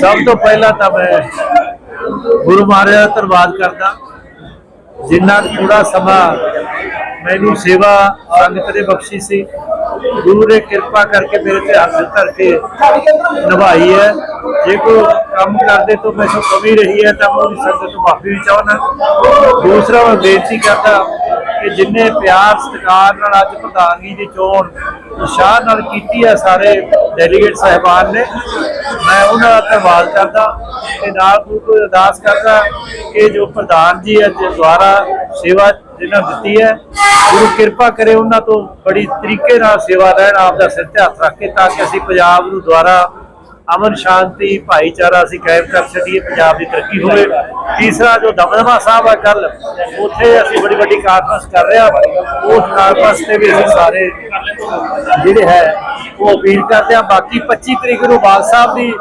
ਸਭ ਤੋਂ ਪਹਿਲਾਂ ਤਾਂ ਮੈਂ ਗੁਰੂ ਮਹਾਰਾਜ ਦਾ ਧੰਨਵਾਦ ਕਰਦਾ। ਜਿਨ੍ਹਾਂ ਨੇ ਥੋੜਾ ਸਮਾਂ ਮੈਨੂੰ ਸੇਵਾ ਸੰਗਤ ਨੇ ਬਖਸ਼ੀ ਸੀ, ਗੁਰੂ ਨੇ ਕਿਰਪਾ ਕਰਕੇ ਮੇਰੇ ਤੇ ਹੱਥ ਧਰ ਕੇ ਨਿਭਾਈ ਹੈ। ਜੇ ਕੋਈ ਕੰਮ ਕਰਦੇ ਤੋਂ ਮੈਨੂੰ ਕਮੀ ਰਹੀ ਹੈ, ਤਾਂ ਮੈਂ ਉਹਦੀ ਸੰਗਤ ਤੋਂ ਮਾਫੀ ਵੀ ਚਾਹੁੰਦਾ। ਦੂਸਰਾ, ਮੈਂ ਬੇਨਤੀ ਕਰਦਾ ਕਿ ਜਿੰਨੇ ਪਿਆਰ, ਸਤਿਕਾਰ ਨਾਲ ਅੱਜ ਪ੍ਰਧਾਨਗੀ ਦੀ ਚੋਣ ਉਤਸ਼ਾਹ ਨਾਲ ਕੀਤੀ ਹੈ ਸਾਰੇ ਡੈਲੀਗੇਟ ਸਾਹਿਬਾਨ ਨੇ, ਮੈਂ ਉਹਨਾਂ ਦਾ ਧੰਨਵਾਦ ਕਰਦਾ ਤੇ ਨਾਲ ਗੁਰੂ ਤੋਂ ਅਰਦਾਸ ਕਰਦਾ ਕਿ ਜੋ ਪ੍ਰਧਾਨ ਜੀ ਅੱਜ ਦੁਆਰਾ ਸੇਵਾ ਜਿਨ੍ਹਾਂ ਦਿੱਤੀ ਹੈ, ਗੁਰੂ ਕਿਰਪਾ ਕਰੇ ਉਹਨਾਂ ਤੋਂ ਬੜੀ ਤਰੀਕੇ ਨਾਲ ਸੇਵਾ ਰਹਿਣ ਆਪ ਦਾ ਸਿਰ ਤੇ ਹੱਥ ਰੱਖ ਕੇ, ਤਾਂ ਕਿ ਅਸੀਂ ਪੰਜਾਬ ਨੂੰ ਦੁਆਰਾ ਅਮਨ ਸ਼ਾਂਤੀ, ਭਾਈਚਾਰਾ ਅਸੀਂ ਕਾਇਮ ਕਰ ਸਕੀਏ, ਪੰਜਾਬ ਦੀ ਤਰੱਕੀ ਹੋਵੇ। ਤੀਸਰਾ ਜੋ ਦਮਦਮਾ ਸਾਹਿਬ ਆ ਕੱਲ ਉੱਥੇ ਅਸੀਂ ਬੜੀ ਵੱਡੀ ਕਾਨਫਰੰਸ ਕਰ ਰਹੇ ਹਾਂ। ਉਸ ਕਾਨਫਰੰਸ ਤੇ ਵੀ ਅਸੀਂ ਸਾਰੇ ਜਿਹੜੇ ਹੈ, ਉਹ ਅਪੀਲ ਕਰਦੇ ਆ ਬਾਕੀ 25 ਤਰੀਕ ਨੂੰ ਬਾਲ ਸਾਹਿਬ ਦੀ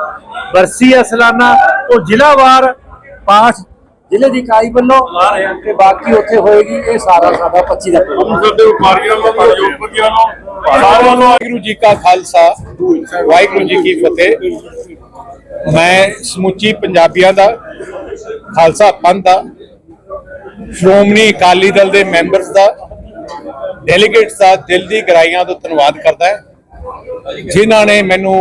ਬਰਸੀ ਹੈ ਸਲਾਨਾ। ਉਹ ਜ਼ਿਲ੍ਹਾਵਾਰ ਪਾਠ ਜ਼ਿਲ੍ਹੇ ਦੀ ਇਕਾਈ ਵੱਲੋਂ ਤੇ ਬਾਕੀ ਉੱਥੇ ਹੋਏਗੀ ਇਹ ਸਾਰਾ ਸਾਡਾ 25 ਦਾ ਦੇ ਵਪਾਰੀਆਂ ਨੂੰ ਉਦਯੋਗਪਤੀਆਂ ਨੂੰ ਸਾਰਿਆਂ ਨੂੰ ਵਾਹਿਗੁਰੂ ਜੀ ਕਾ ਖਾਲਸਾ ਵਾਹਿਗੁਰੂ ਜੀ ਕੀ ਫਤਿਹ। ਮੈਂ ਸਮੁੱਚੀ ਪੰਜਾਬੀਆਂ ਦਾ ਖਾਲਸਾ ਪੰਥ ਦਾ ਸ਼੍ਰੋਮਣੀ ਅਕਾਲੀ ਦਲ ਦੇ ਮੈਂਬਰਸ ਦਾ ਡੈਲੀਗੇਟਸ ਦਾ ਦਿਲ ਦੀ ਗਹਿਰਾਈਆਂ ਤੋਂ ਧੰਨਵਾਦ ਕਰਦਾ ਹੈ ਜਿਨ੍ਹਾਂ ਨੇ ਮੈਨੂੰ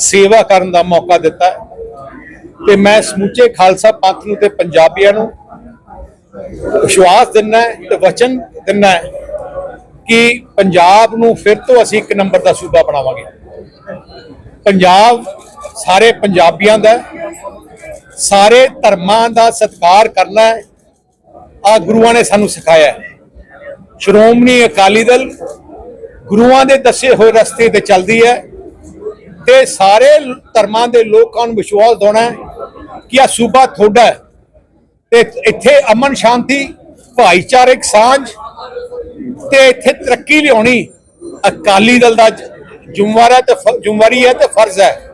ਸੇਵਾ ਕਰਨ ਦਾ ਮੌਕਾ ਦਿੱਤਾ ਤੇ ਮੈਂ ਸਮੁੱਚੇ ਖਾਲਸਾ ਪੰਥ ਨੂੰ ਤੇ ਪੰਜਾਬੀਆਂ ਨੂੰ ਵਿਸ਼ਵਾਸ ਦਿੰਦਾ ਹੈ ਤੇ ਵਚਨ ਦਿੰਦਾ ਕਿ ਪੰਜਾਬ ਨੂੰ ਫਿਰ ਤੋਂ ਅਸੀਂ ਇੱਕ ਨੰਬਰ ਦਾ ਸੂਬਾ ਬਣਾਵਾਂਗੇ। ਪੰਜਾਬ ਸਾਰੇ ਪੰਜਾਬੀਆਂ ਦਾ ਸਾਰੇ ਧਰਮਾਂ ਦਾ ਸਤਿਕਾਰ ਕਰਨਾ ਹੈ। ਆ ਗੁਰੂਆਂ ਨੇ ਸਾਨੂੰ ਸਿਖਾਇਆ ਸ਼੍ਰੋਮਣੀ ਅਕਾਲੀ ਦਲ ਗੁਰੂਆਂ ਦੇ ਦੱਸੇ ਹੋਏ ਰਸਤੇ ਤੇ ਚੱਲਦੀ ਹੈ ਤੇ ਸਾਰੇ ਧਰਮਾਂ ਦੇ ਲੋਕਾਂ ਨੂੰ ਵਿਸ਼ਵਾਸ ਦਿਵਾਉਣਾ ਕਿ ਆ, ਸੂਬਾ ਤੁਹਾਡਾ ਹੈ। ਤੇ ਇੱਥੇ ਅਮਨ ਸ਼ਾਂਤੀ, ਭਾਈਚਾਰਕ ਸਾਂਝ, ਤੇ ਇੱਥੇ ਤਰੱਕੀ ਲਿਆਉਣੀ। ਅਕਾਲੀ ਦਲ ਦਾ ਜ- ਜ਼ਿੰਮੇਵਾਰ ਹੈ ਤੇ ਫ- ਜ਼ਿੰਮੇਵਾਰੀ ਹੈ ਤੇ ਫਰਜ਼ ਹੈ।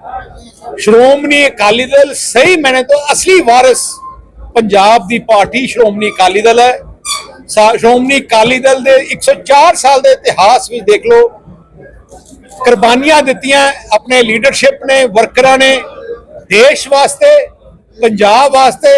ਸ਼੍ਰੋਮਣੀ ਅਕਾਲੀ ਦਲ ਸਹੀ ਮੈਨੇ ਤੋਂ ਅਸਲੀ ਵਾਰਿਸ ਪੰਜਾਬ ਦੀ ਪਾਰਟੀ ਸ਼੍ਰੋਮਣੀ ਅਕਾਲੀ ਦਲ ਹੈ। ਸ਼੍ਰੋਮਣੀ ਅਕਾਲੀ ਦਲ ਦੇ 104 ਸਾਲ ਦੇ ਇਤਿਹਾਸ ਵਿੱਚ ਦੇਖ ਲਓ। ਕੁਰਬਾਨੀਆਂ ਦਿੱਤੀਆਂ ਆਪਣੇ ਲੀਡਰਸ਼ਿਪ ਨੇ, ਵਰਕਰਾਂ ਨੇ। ਦੇਸ਼ ਵਾਸਤੇ ਪੰਜਾਬ ਵਾਸਤੇ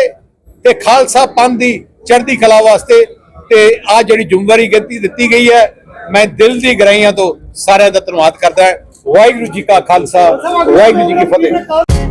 ਤੇ ਖਾਲਸਾ ਪੰਥ ਦੀ ਚੜ੍ਹਦੀ ਕਲਾ ਵਾਸਤੇ ਤੇ ਆ ਜਿਹੜੀ ਜ਼ਿੰਮੇਵਾਰੀ ਗੱਤੀ ਦਿੱਤੀ ਗਈ ਹੈ, ਮੈਂ ਦਿਲ ਦੀ ਗਹਿਰਾਈਆਂ ਤੋਂ ਸਾਰਿਆਂ ਦਾ ਧੰਨਵਾਦ ਕਰਦਾ ਹਾਂ। ਵਾਹਿਗੁਰੂ ਜੀ ਕਾ ਖਾਲਸਾ, ਵਾਹਿਗੁਰੂ ਜੀ ਕੀ ਫਤਿਹ।